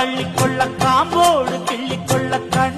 அள்ளிக்கொள்ள காம்போடு கிள்ளிக்கொள்ள கண்